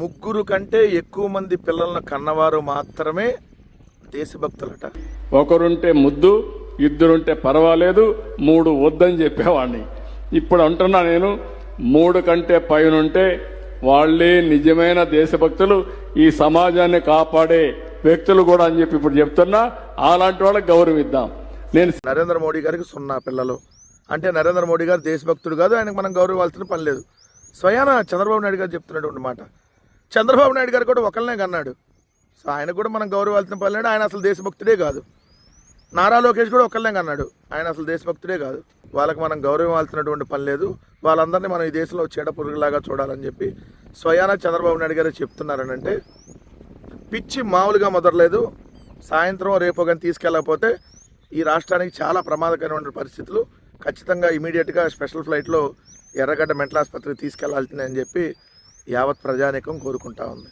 ముగ్గురు కంటే ఎక్కువ మంది పిల్లలను కన్నవారు మాత్రమే దేశభక్తులట. ఒకరుంటే ముద్దు ఇద్దరుంటే పర్వాలేదు మూడు వద్దని చెప్పేవాడిని. ఇప్పుడు అంటున్నా నేను మూడు కంటే పైనుంటే వాళ్ళే నిజమైన దేశభక్తులు ఈ సమాజాన్ని కాపాడే వ్యక్తులు కూడా అని చెప్పి ఇప్పుడు చెప్తున్నా అలాంటి వాళ్ళకి గౌరవిద్దాం నేను నరేంద్ర మోడీ గారికి సున్నా పిల్లలు. అంటే నరేంద్ర మోడీ గారు దేశభక్తుడు కాదు ఆయనకు మనం గౌరవాల్సిన పని లేదు. స్వయాన చంద్రబాబు నాయుడు గారు చెప్తున్నటువంటి మాట. చంద్రబాబు నాయుడు గారు కూడా ఒకళ్ళనే కన్నాడు. సో ఆయన కూడా మనం గౌరవాల్సిన పని ఆయన అసలు దేశభక్తుడే కాదు. నారా లోకేష్ కూడా ఒకళ్ళనే కన్నాడు. ఆయన అసలు దేశభక్తుడే కాదు. వాళ్ళకి మనం గౌరవించాల్సినటువంటి పని లేదు. వాళ్ళందరినీ మనం ఈ దేశంలో చెడ పురుగులాగా చూడాలని చెప్పి స్వయాన చంద్రబాబు నాయుడు గారు చెప్తున్నారనంటే పిచ్చి మామూలుగా మొదలలేదు. సాయంత్రం రేపు కానీ తీసుకెళ్ళకపోతే ఈ రాష్ట్రానికి చాలా ప్రమాదకరమైన పరిస్థితులు. ఖచ్చితంగా ఇమీడియట్గా స్పెషల్ ఫ్లైట్లో ఎర్రగడ్డ మెంటల్ ఆసుపత్రికి తీసుకెళ్ళాల్సిందని చెప్పి యావత్ ప్రజానేకం కోరుకుంటా ఉంది.